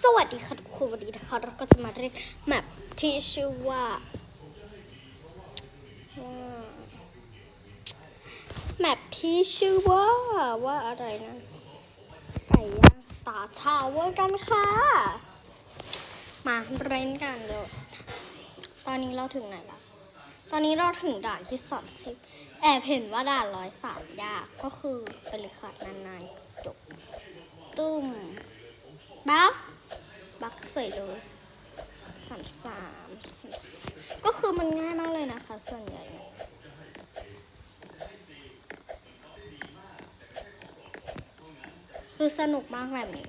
สวัสดีค่ะทุกคนวันนี้นะคะเราก็จะมาเล่นแมปที่ชื่อว่าแมปที่ชื่อว่าว่าอะไรนะไก่ย่างสตาร์ทาวเวอร์กันค่ะ มาเล่นกันเดี๋ยวตอนนี้เราถึงไหนละตอนนี้เราถึงด่านที่สามสิบแอบเห็นว่าด่านร้อยสามยากก็คือไปเลยค่ะนานๆจบตุ้มบัก บักเสยเลยสามสามก็คือมันง่ายมากเลยนะคะ ส่วนใหญ่เนี่ยคือสนุกมากแบบนี้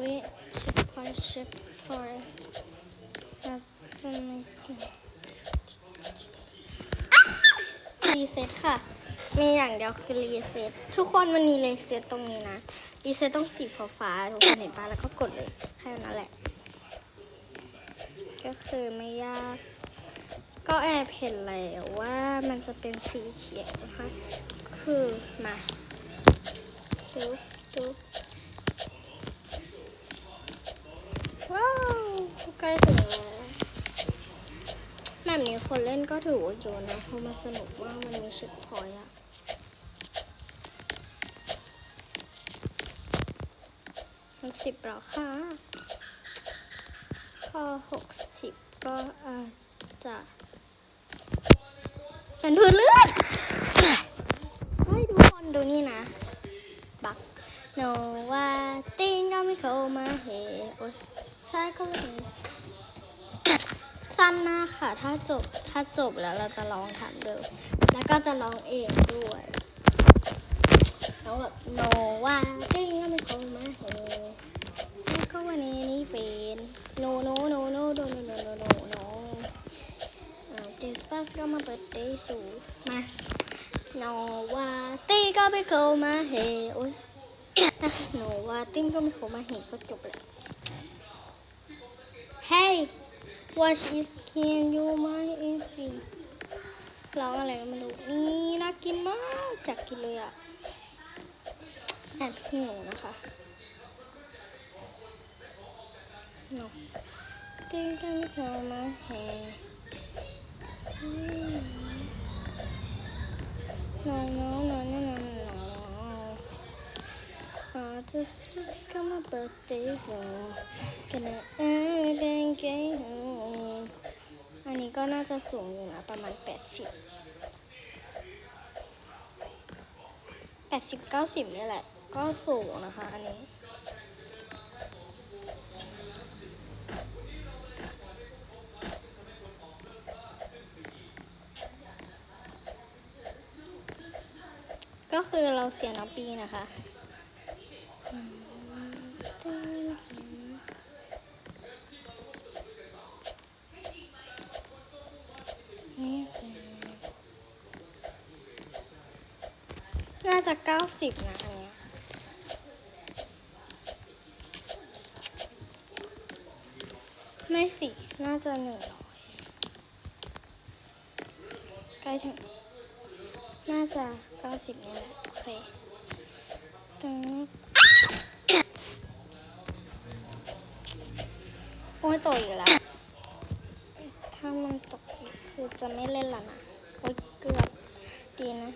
วิชิปพอยชิปพอยจะไม่รีเซ็ตค่ะ มีอย่างเดียวคือรีเซ็ตทุกคนมันมีรีเซ็ตตรงนี้นะรีเซ็ตต้องสีฟ้าๆทุกคนเห็นปะแล้วก็กดเลยแค่นั้นแหละ ก็คือไม่ยาก ก็แอบเห็นแล้วว่ามันจะเป็นสีเขียวนะคะคือมาตุ๊บตุ๊บว้าวใกล้ถึงแล้วแบบนี้คนเล่นก็ถือว่าเยอะนะเพราะมันสนุกมากมันมีช็คพอยอะ มันสิบแล้วค่ะพอหกสิบก็อาจจะเป็นพื้นเลือดเฮ้ยทุกคนดูนี่นะ บักโนว่าติงก็ไม่เข้ามาเฮโอ้ยใช่ก็ไม่สั้นมากค่ะ ถ้าจบ ถ้าจบแล้วเราจะลองทำเดิม แล้วก็จะลองเองด้วย แล้วแบบโนว่าติ้งก็ไม่เข้ามาเฮแล้วก็วันนี้นี่เฟนโนโนโนโนโนโนโนโนโนโนเจสปาสก็มาเปิดเดย์สูมาโนว่าตีก็ไม่เข้ามาเฮโอ้ยโนว่าติ้งก็ไม่เข้ามาเฮก็จบแล้ว Hey what is can you my is ร้องอะไรก็ไม่รู้นี่น่ากินมากจักกินเลยอะ แอบขี้หนูนะคะนกที่ท่านเขามาเห็นนอนนอนนอนนอนนอน I just just come up with this gonna everything อันนี้ก็น่าจะสูงอยู่นะประมาณ 80 80 90 นี่แหละ ก็สูงนะคะ อันนี้ ก็คือเราเสียน้องปีนะคะน่าจะเก้าสิบนะอันนี้ย ไม่สิน่าจะหนึ่งร้อยใกล้ถึง น่าจะเก้าสิบนี่แหละโอเคตึงนี้โอ้ยตกอีกแล้ว ถ้ามันตกอีกคือจะไม่เล่นละนะโอ้ยเกือบดีนะ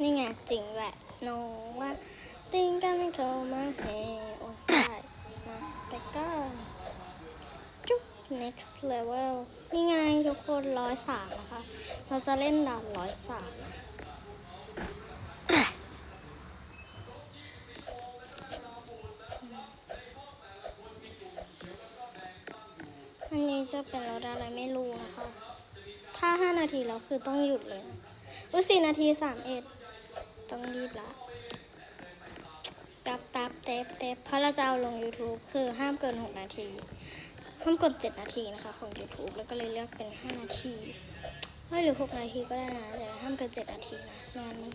นี่ไงจริงแหละโนว่า ติ้งกันไม่เข้ามาเฮโอ้ยได้มาไปก็ จุ๊บ next level นี่ไงทุกคนร้อยสามนะคะ เราจะเล่นด่านร้อยสามอันนี้จะเป็นรถอะไรไม่รู้นะคะ ถ้าห้านาทีแล้วคือต้องหยุดเลยนะอุ้ยสี่นาทีสามเอ็ดต้องรีบละ ตับตับเตบเตบเพราะเราจะเอาลง YouTube คือห้ามเกิน 6 นาที ห้ามกด 7 นาทีนะคะ ของ YouTube แล้วก็เลยเลือกเป็น 5 นาทีเฮ้ยหรือ 6 นาทีก็ได้นะแต่ห้ามเกิน 7 นาทีนะไม่งั้นมัน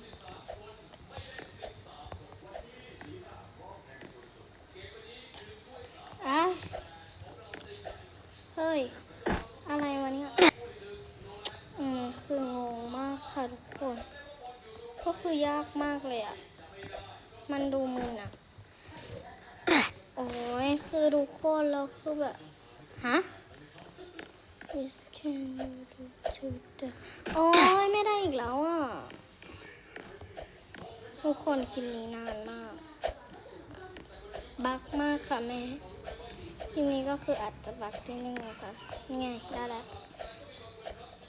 อะเฮ้ย อะไรวะเนี่ย อืม คืองงมากค่ะทุกคน ก็คือยากมากเลยอะ มันดูมึนอะโอ้ยคือทุกคนเราคือแบบ ฮะ This can do to the โอ้ยไม่ได้อีกแล้วอะ ทุกคนคลิปนี้นานมาก บักมากค่ะแม่ คลิปนี้ก็คืออาจจะบักนิดนึงนะคะนี่ไงได้แล้ว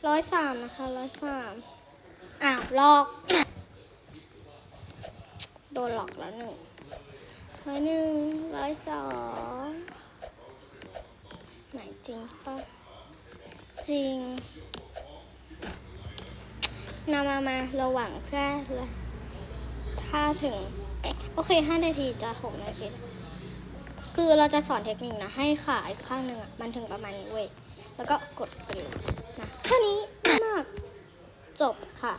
ร้อยสามนะคะร้อยสามอ้าวหลอก โดนหลอกแล้วหนึ่งร้อยหนึ่งร้อยสองไหนจริงปะจริงนามามาระหว่างแค่ละถ้าถึง โอเคห้านาทีจะหกนาที คือเราจะสอนเทคนิคนะ ให้ขาอีกข้างหนึ่งอะ มันถึงประมาณนี้เว้ย แล้วก็กดไปเลยนะแค่นี้มาก จบค่ะ